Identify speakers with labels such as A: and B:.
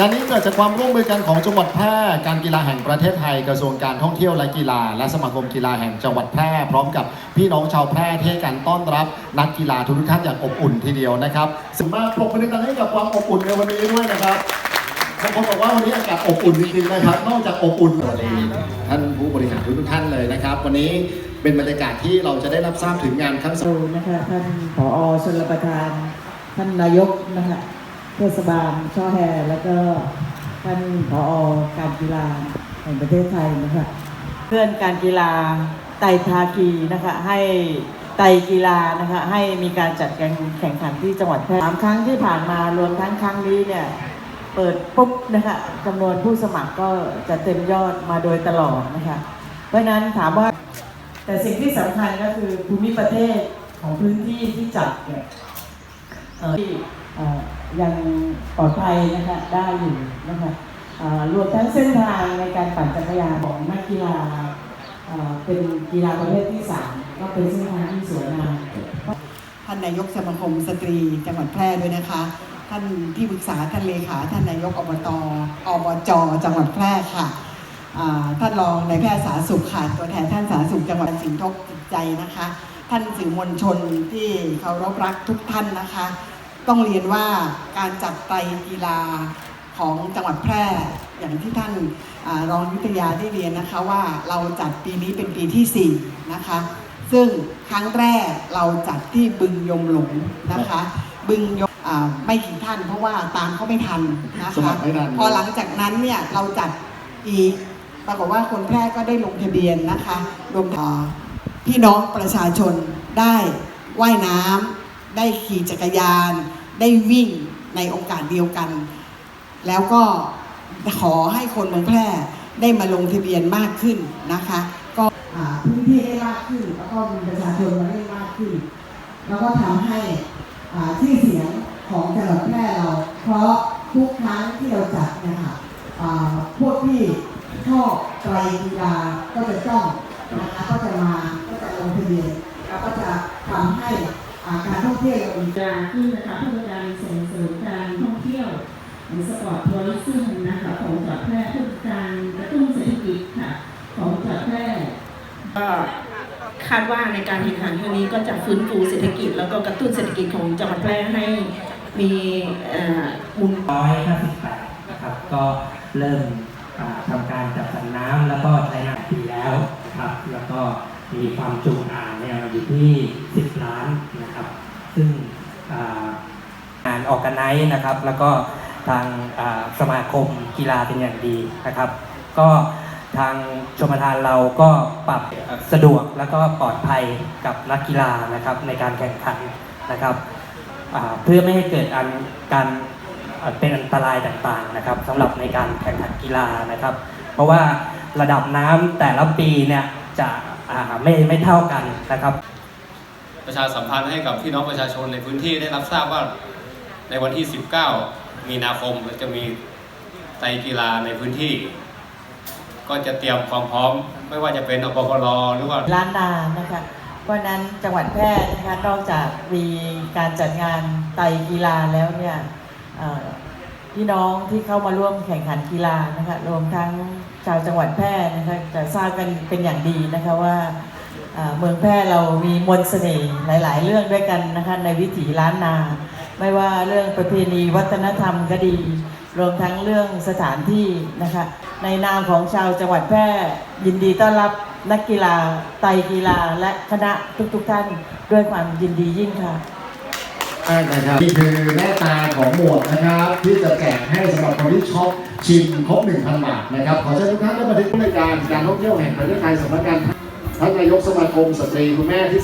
A: งานนี้เกิดจากความร่วมมือกันของจังหวัดแพร่การกีฬาแห่งประเทศไทยกระทรวงการท่องเที่ยวและกีฬา และสมาคมกีฬาแห่งจังหวัดแพร่พร้อมกับพี่น้องชาวแพร่ที่ให้การต้อนรับนักกีฬาทุกท่านอย่างอบอุ่นทีเดียวนะครับสมมาปรบมือดังๆให้กับความอบอุ่นในวันนี้ด้วยนะครับบางคนบอกว่าวันนี้อากาศอบอุ่นจริงๆนะครับ นอกจากอบอุ่นเลยท่านผู้บริหารทุกท่านเลยนะครับ วันนี้เป็นบรรยากาศที่เราจะได้รับทราบถึงงานครั้งสำ
B: ครูนะคะท่านผอชนรประทาน ท่านนายกนะคะ เทศบาลช่อแฮแล้วก็ท่านผอการกีฬาแห่งประเทศไทยนะคะเพื่อนการกีฬาไตรภาคีนะคะให้ไตกีฬานะคะให้มีการจัดการแข่งขันที่จังหวัดแพร่สามครั้งที่ผ่านมารวมทั้งครั้งนี้เนี่ยเปิดปุ๊บนะคะจำนวนผู้สมัครก็จะเต็มยอดมาโดยตลอดนะคะเพราะนั้นถามว่าแต่สิ่งที่สำคัญก็คือภูมิประเทศของพื้นที่ที่จัดเนี่ยที่ ยังปลอดภัยนะคะได้อยู่นะคะรวมทั้งเส้นทางในการปั่นจักรยานของนักกีฬาเป็นกีฬาประเภทที่สามก็เป็นเส้นทางที่สวยงาม
C: ท่านนายกสมาคมสตรี จังหวัดแพร่ด้วยนะคะ ท่านที่ปรึกษาท่านเลขาท่านนายกอบตอบจจังหวัดแพร่ค่ะท่านรองนายแพทย์สาธารณสุขค่ะตัวแทนท่านสาธารณสุขจังหวัดสิงห์ทบจิตใจนะคะ ท่านสื่อมวลชนที่เคารพรักทุกท่านนะคะ ต้องเรียนว่าการจัดไตรกีฬาของจังหวัดแพร่อย่างที่ท่านอารองวิทยาได้เรียนนะคะว่าเราจัดปีนี้เป็นปีที่ 4 นะคะ ซึ่งครั้งแรกเราจัดที่บึงยมหลงนะคะ บึงยมอ่าไม่กี่ท่านเพราะว่าตามเขาไม่ทันนะ
A: สมั
C: คะ
A: ครไม่ทัน
C: พอหลังจากนั้นเนี่ยเราจัดอีกปรากฏว่าคนแพร่ก็ได้ลงทะเบียนนะคะรวมถึงพี่น้องประชาชนได้ว่ายน้ำได้ขี่จักรยาน ได้วิ่งในโอกาสเดียวกัน แล้วก็ขอให้คนเมืองแพร่ได้มาลงทะเบียนมากขึ้นนะคะ ก็พื้นที่ได้มากขึ้น แล้วก็มีประชาชนมาได้มากขึ้น แล้วก็ทำให้อ่าชื่อเสียงของจังหวัดแพร่เรา เพราะทุกครั้งที่เราจัดนะคะพวกที่ชอบไตรกีฬาก็จะจ้องนะคะ เที่ยวเรามี
D: กาขึ้นนะคะเพื่อการส่งเสริมการท่องเที่ยวหรือสปอร์ตทัวริซึมนะคะของจังหวัดแพร่เพื่อการกระตุ้นเศรษฐกิจค่ะของจังหวัดแพร่ก็คาดว่าในการแข่งขันครั้งนี้ก็จะฟื้นฟูเศรษฐกิจ แล้วก็กระตุ้นเศรษฐกิจของจังหวัดแพร่ให้มีเอ่อมุม
E: 158นะครับก็เริ่มอ่าทำการจัดสรรน้ำแล้วก็ใช้น้ำปีแล้วนะครับแล้วก็มีความจุอ่างเนี่ยอยู่ที่ 10 ล้านนะครับ ซึ่งงานออกกันไนนะครับ แล้วก็ทางสมาคมกีฬาเป็นอย่างดีนะครับ ก็ทางชมทานเราก็ปรับสะดวกแล้วก็ปลอดภัยกับนักกีฬานะครับในการแข่งขันนะครับเพื่อไม่ให้เกิดอันการเป็นอันตรายต่างๆนะครับสำหรับในการแข่งขันกีฬานะครับ เพราะว่าระดับน้ำแต่ละปีเนี่ยจะไม่ไม่เท่ากันนะครับ
F: ประชาสัมพันธ์ให้กับพี่น้องประชาชนในพื้นที่ได้รับทราบว่าในวันที่ 19 มีนาคมจะมีไตรกีฬาในพื้นที่ ก็จะเตรียมความพร้อม ไม่ว่าจะเป็นอปปรหรือว่า
B: ล้านนานะคะเพราะนั้นจังหวัดแพร่นะคะนอกจากมีการจัดงานไตรกีฬาแล้วเนี่ยพี่น้องที่เข้ามาร่วมแข่งขันกีฬานะคะรวมทั้งชาวจังหวัดแพร่นะคะจะทราบกันเป็นอย่างดีนะคะว่า เมืองแพร่เรามีมนต์เสน่ห์หลาย ๆ เรื่องด้วยกันนะคะในวิถีล้านนา ไม่ว่าเรื่องประเพณีวัฒนธรรมก็ดี รวมทั้งเรื่องสถานที่นะคะในนามของชาวจังหวัดแพร่ยินดีต้อนรับนักกีฬาไตกีฬาและคณะทุก ๆ ท่านด้วยความยินดียิ่งค่ะ
A: นะครับนี่คือแม่ตาของหมวดนะครับ ที่จะแจกให้สำหรับคนที่ช็อปชิมครบ1,000 บาทนะครับขอเชิญทุกท่านได้มาที่ผู้ในการการท่องเที่ยวแห่งประเทศไทยสำนักงาน ท่านนายกสมาคมสตรีคุณแม่ที่